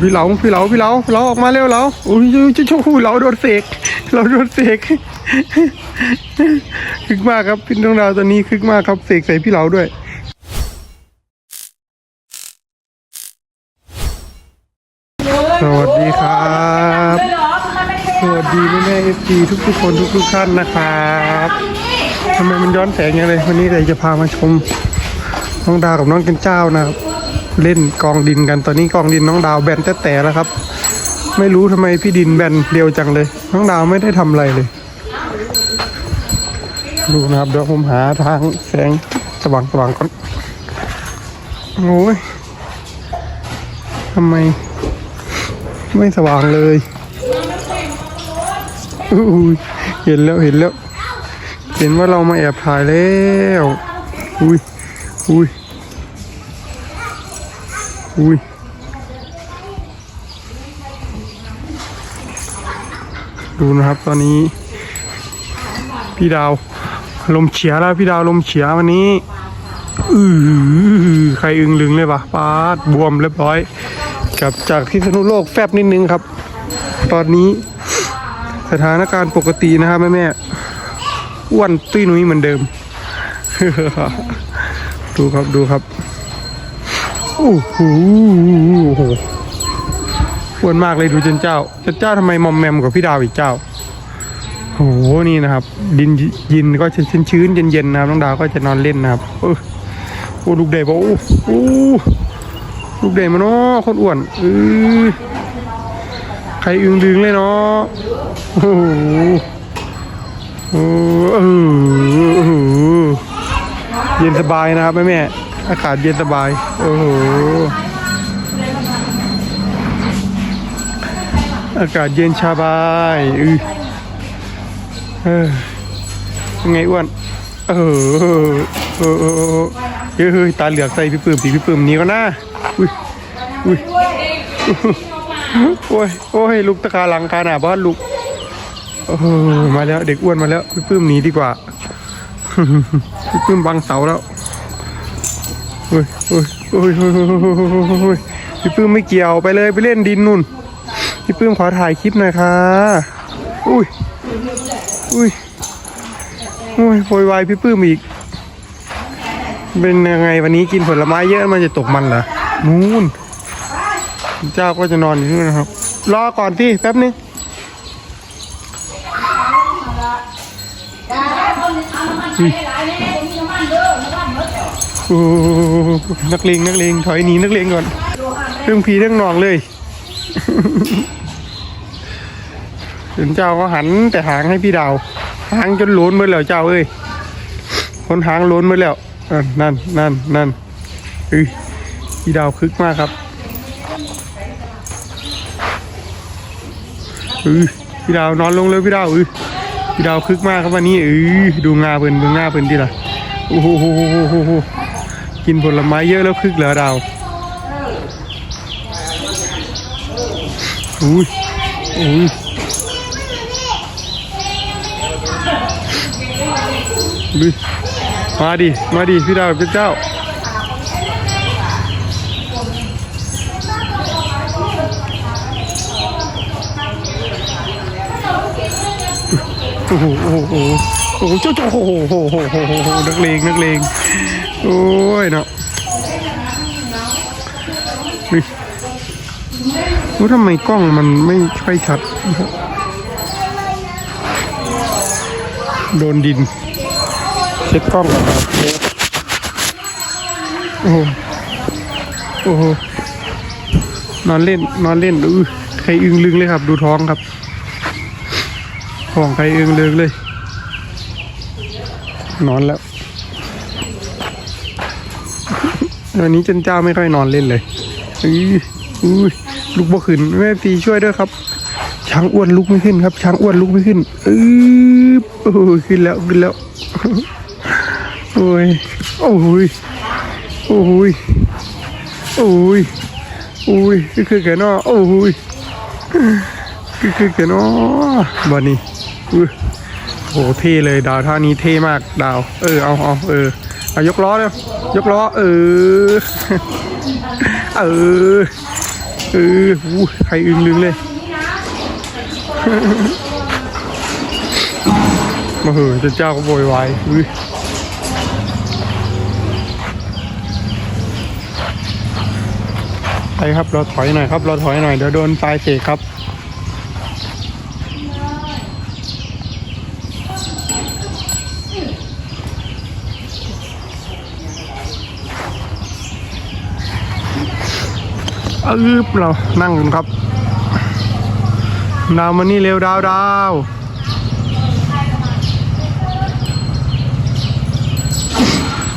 พี่เหลาพี่เหลาพี่เหลาเหลาออกมาเร็วเหลาโอ้ยจะชูเหลาโดนเสกเราโดนเสกคึกมากครับพี่น้องดาวตอนนี้คึกมากครับเสกใส่พี่เหลาด้วยสวัสดีครับสวัสดีแม่แม่เอฟซีทุกทุกคนทุกทุกท่านนะครับทำไมมันย้อนแสงอย่างไรวันนี้เลยจะพามาชมน้องดาวกับน้องกันเจ้านะครับ เล่นกองดินกันตอนนี้กองดินน้องดาวแบนแต่แต่แล้วครับ ไม่รู้ทำไมพี่ดินแบนเดียวจังเลย น้องดาวไม่ได้ทำอะไรเลยดูนะครับเดี๋ยวผมหาทางแสงสว่างสว่างก่อนโอ้ยทำไม ไม่สว่างเลยอุ้ยเห็นแล้วเห็นแล้ว เห็นว่าเรามาแอบถ่ายแล้ว อุ้ยอุ้ย อุ้ยดูนะครับตอนนี้ พี่ดาว ลมเฉียแล้วพี่ดาวลมเฉียวันนี้อือใครอึงลึงเลยปะปาดบวมเรียบร้อยกับจากที่สนุโลกแฟบนิดนึงครับ ตอนนี้สถานการณ์ปกตินะครับแม่แม่อ้วนตุ้ยนุ้ยเหมือนเดิม ดูครับดูครับ อ้โหอ้วนมากเลยดูเจนเจ้าเจนเจ้าทำไมมอมแมมกว่าพี่ดาวอีกเจ้าโอ้โหนี่นะครับ ดินยินก็ชื้นชื้นเย็นๆนะครับน้องดาวก็จะนอนเล่นนะครับเออโอ้ลูกเดบโอ้โอ้ลูกเดบมาเนาะคนอ้วนเออใครอึงดึงเลยเนาะโอ้โหโอ้เออเย็นสบายนะครับแม่แม่ อากาศเย็นสบาย โอ้โห อากาศเย็นสบายอือเออยังไงอ้วนเออเออเออเฮ้ยตาเหลือกใส่พี่ปื้มพี่พี่ปื้มหนี้ก็น่าอุ้ยอุ้ยโอ้ยโอ้ยลูกตะคาหลังคาหนาบ้านลูกโอ้มาแล้วเด็กอ้วนมาแล้วพี่ปื้มหนีดีกว่าพี่ปื้มบังเสาแล้ว อ้ยโอ้ยโอ้ยอุ้ยอุ้ยพี่ปื้มไม่เกี่ยวไปเลยไปเล่นดินนู่น พี่ปื้มขอถ่ายคลิปหน่อยค่ะ อุ้ย อุ้ยโอ้ยโวยวายพี่ปื้มอีก เป็นยังไงวันนี้กินผลไม้เยอะมันจะตกมันเหรอ นู่น เจ้าก็จะนอนอยู่นู่นนะครับ รอก่อนที่แป๊บนึงโอ้ นักเลงนักเลงถอยหนีนักเลงก่อน เรื่องผีเรื่องนองเลยถึงเจ้าก็หันแต่หางให้พี่ดาว หางจนโหลนหมดแล้วเจ้าเอ้ย คนหางโหลนหมดแล้วนั่นนั่นนั่นเอ้ยพี่ดาวคึกมากครับเอ้ยพี่ดาวนอนลงเลยพี่ดาวเอ้ยพี่ดาวคึกมากครับวันนี้เอ้ยดูงาเพิ่นดูงาเพิ่นดิล่ะโอ้โห กินผลไม้เยอะแล้วคึกเหรอดาอุ้ยอุ้ยลุยมาดิ มาดิ พี่ดาวเป็นเจ้า โอ้โหโอ้โหโอ้โหเจ้าเจ้าโอ้โหโอ้โหโอ้โหโอ้โหนักเลงนักเลง โอ้ยเนาะเฮ้ยว่าทำไมกล้องมันไม่ค่อยชัด โดนดิน เช็ดกล้องก่อนครับโอ้โหโอ้โหนอนเล่น นอนเล่นอือใครอึงลึงเลยครับ ดูท้องครับท้องใครอึงลึงเลย นอนแล้ว วันนี้จนเจ้าไม่ค่อยนอนเล่นเลยอืออุ้ยลุกบ่ขึ้นแม่ตีช่วยด้วยครับ ช้างอ้วนลุกไม่ขึ้นครับ ช้างอ้วนลุกไม่ขึ้นอือโอ้ยขึ้นแล้วขึ้นแล้วโอ้ยโอ้ยโอ้ยโอ้ยโอ้ยคือคือแกนาะโอ้ยคือคือแกนาะบันนี้อุ้ยโอ้เท่เลยดาวท่านี้เท่มากดาว เออเอาเอาเออ อายกล้อเลยยกล้อ เออ เออ เอออู้ใครอึงลึงเลยมาเหอะเจ้าเจ้าก็โวยวายอุ้ยไปครับเราถอยหน่อยครับเราถอยหน่อยเดี๋ยวโดนไฟเสกครับ ออเรานั่งกันครับ ดาวมานี่เร็วดาวดาว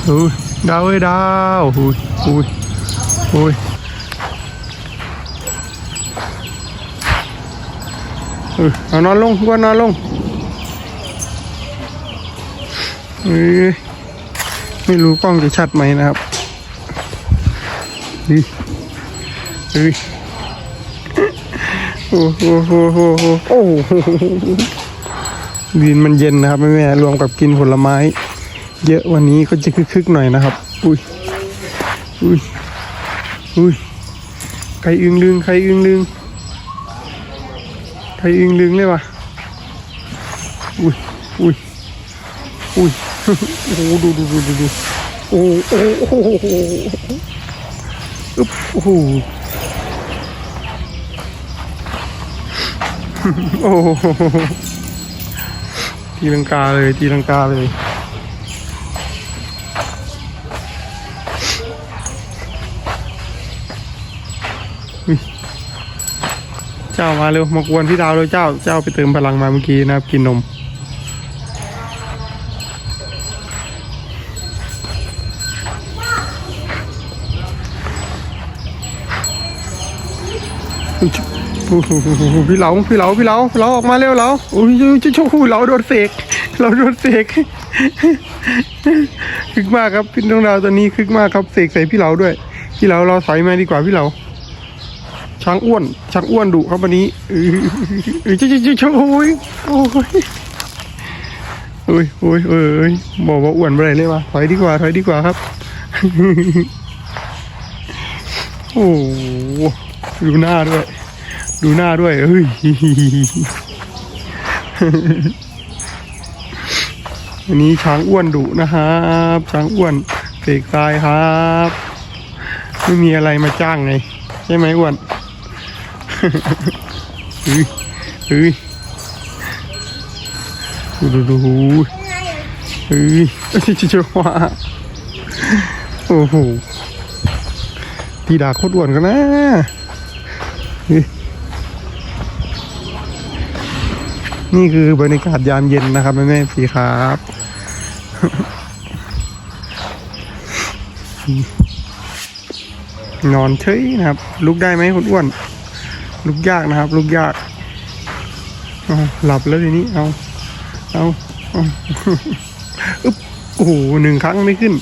อุ้ยดาวเอ้ยดาวอุ้ยอุ้ยอุ้ยเออเอานอนลงกวนนอนลงเอ้ยไม่รู้กล้องจะชัดไหมนะครับดี้ยโอ้โหโอ้โหโอ้โหโอ้โหดินมันเย็นนะครับแม่แม่รวมกับกินผลไม้ เยอะวันนี้ก็จะคึกๆหน่อยนะครับ อุ้ยอุ้ยอุ้ยใครอึงลึงใครอึงลึงใครอึงลึงเลยวะอุ้ยอุ้ยอุ้ยโอ้โหดูดูดูดูดูโอ้โหโอ้โอ้โอึ๊บโอ้ โอ้โหตีลังกาเลยตีลังกาเลยอุ๊ยเจ้ามาเร็วมากวนพี่ดาวเลยเจ้า เจ้าไปเติมพลังมาเมื่อกี้นะครับกินนม โอ้โห พี่เหลาพี่เหลาพี่เหลาเหลาออกมาเร็วเหลาโอ้ยจุ๊จุ๊เหลาโดนเสกเราโดนเสกคึกมากครับพี่น้องดาวตอนนี้คึกมากครับเสกใส่พี่เหลาด้วย พี่เหลาเราถอยมาดีกว่าพี่เหลาช้างอ้วนช้างอ้วนดุครับวันนี้เออเออจุ๊จุ๊จุ๊โอ้ยโอ้ยโอ้ยโอ้ยเอ้ยบอกว่าอ้วนไปไหนเลยวะถอยดีกว่าถอยดีกว่าครับโอ้ดูหน้าด้วย ดูหน้าด้วยเฮ้ยอันนี้ช้างอ้วนดุนะครับช้างอ้วนเสกทรายครับ ไม่มีอะไรมาจ้างไง ใช่ไหมอ้วนเฮ้ยเฮ้ยดูดูดูเฮ้ยจะจะว่าโอ้โหตีดาโคตรอ้วนกันนะเฮ้ย นี่คือบรรยากาศยามเย็นนะครับแม่แม่พี่ครับ นอนเฉยนะครับ ลุกได้ไหมคุณอ้วน ลุกยากนะครับ ลุกยากหลับแล้วทีนี้เอา เอาเอาอึ๊บโอ้โหหนึ่งครั้งไม่ขึ้น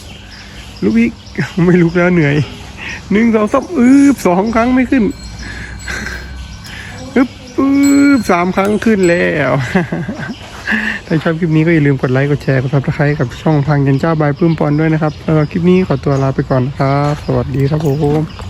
ลุกอีกไม่ลุกแล้วเหนื่อยหนึ่งสองสามอึ๊บสองครั้งไม่ขึ้น บสามครั้งขึ้นแล้วถ้าชอบคลิปนี้ก็อย่าลืมกดไลค์ กดแชร์ กดซับสไครต์กับช่องพังยันเจ้าบายปื้มปอนด้วยนะครับ แล้วคลิปนี้ขอตัวลาไปก่อนครับ สวัสดีครับผม